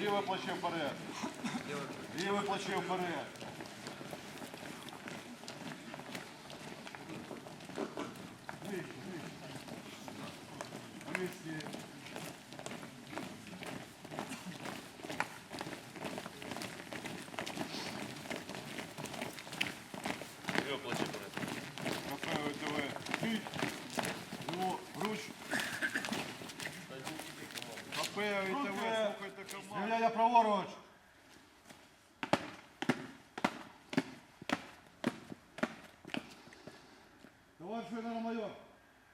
Ліве плече вперед. Ліве плече вперед. Слухайте команду. Стріляйте праворуч. Товариш генерал-майор,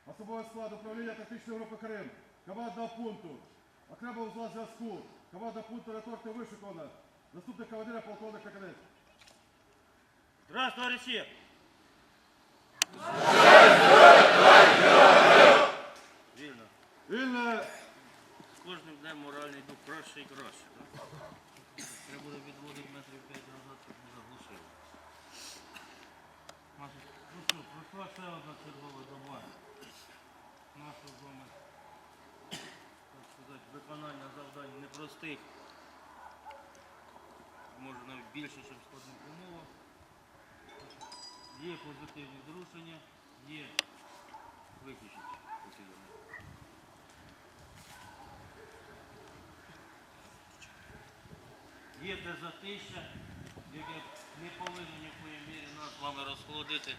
особовий склад управління тактичної групи Крим, командного пункту, окремо узла зв'язку, команда пункту риторти вишикована, заступник командира полковник Коконець. Здравствуй, товариші! Кожним днем моральний дух краще і краще. Треба буде відводити метрів 5 назад, щоб не заглушили. Ну що, пройшла ще одна чергова доба нашого вами, так сказати, виконання завдань непростих, може навіть більше, ніж складних умовах. Є позитивні зрушення, є виключення. Є те затища, яке не повинно ні в коїй мірі нас з вами розхолодити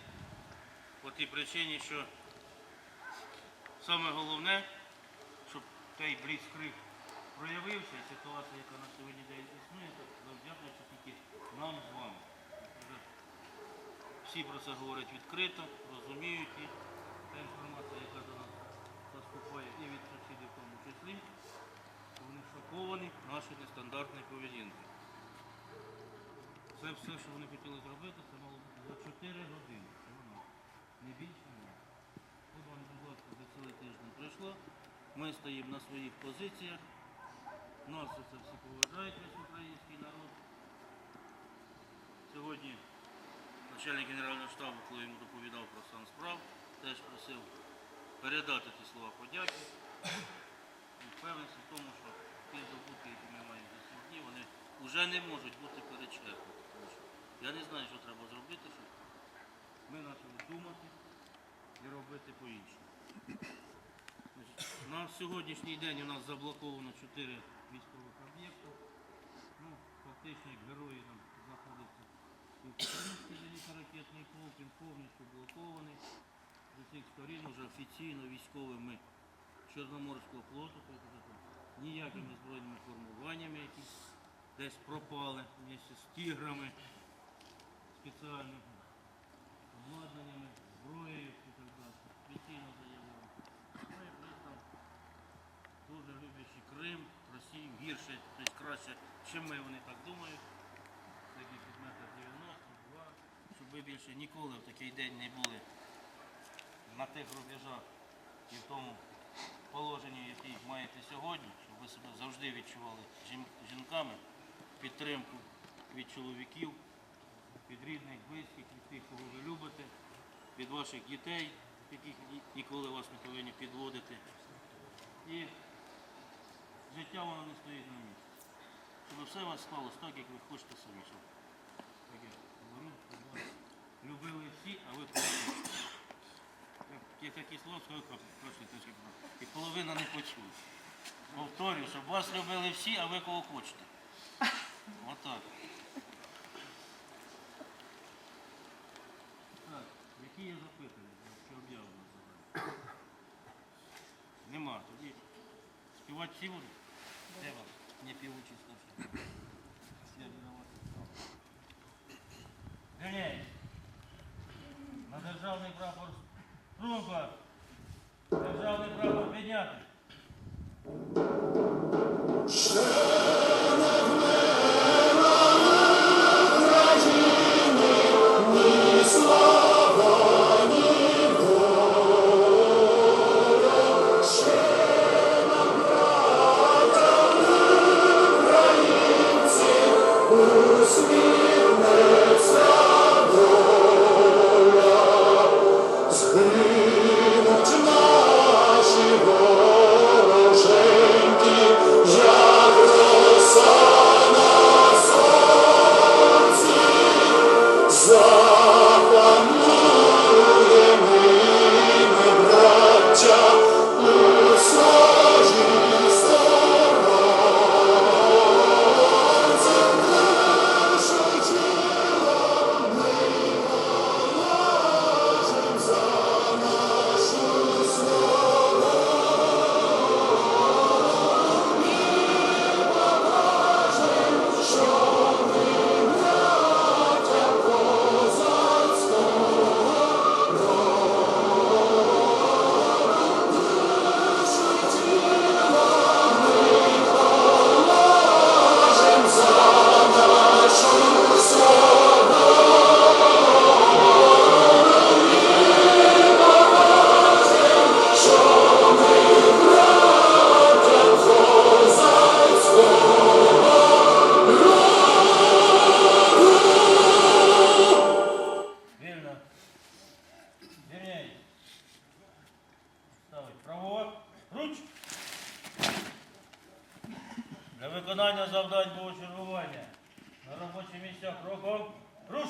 по тій причині, що саме головне, щоб той бліцкриг проявився, і ситуація, яка на сьогодні день існує, то завдячуючи тільки нам з вами. Всі про це говорять відкрито, розуміють і та інформація, яка до нас поступає і від сусідів в тому числі, вони шоковані нашою нестандартною поведінкою. Це все, що вони хотіли зробити, це мало бути за 4 години. Це воно. Не більше, менше. От вам, будь ласка, за цілий тиждень пройшло. Ми стоїмо на своїх позиціях. Нас це всі поважають, весь український народ. Сьогодні начальник генерального штабу, коли йому доповідав про стан справ, теж просив передати ті слова подяки. І впевнений в тому, що ті здобутки, які ми маємо за ці дні, вони вже не можуть бути перечерпнуті. Я не знаю, що треба зробити, щоб ми почали думати і робити по-іншому. На сьогоднішній день у нас заблоковано 4 військових об'єкти. Ну, фактично, герої нам знаходиться і Український зенітно-ракетний полк, він повністю блокований. З усіх сторін уже офіційно військовими Чорноморського флоту, ніякими збройними формуваннями, які десь пропали вместе з тіграми, спеціальним обладнаннями, зброєю і так далі. Офіційно заявили. Ну і плюс там дуже люблячи Крим, Росію гірше, тобто краще, чим ми вони так думають. Такі підмети 92, щоб ви більше ніколи в такий день не були на тих рубежах і в тому положенні, яке маєте сьогодні, щоб ви себе завжди відчували жінками, підтримку від чоловіків, від рідних, близьких, від тих, кого ви любите, від ваших дітей, яких ніколи вас не повинні підводити. І життя воно не стоїть на місці. Щоб все у вас склалось так, як ви хочете самі. Так я говорю, любили всі, а ви пройшли. Я такі слова сказав, теж і половина не почула. Повторюю, щоб вас любили всі, а ви кого хочете. Отак. які є запитання? Чи об'явлено загально? Нема. Тоді співати всі будуть? Де вас? Не півучі слушай. Я виноватий. Рівняй. На державний прапор струнко. Державний прапор підняти. Порядкового чергування. На робочих місцях рухом. Руш!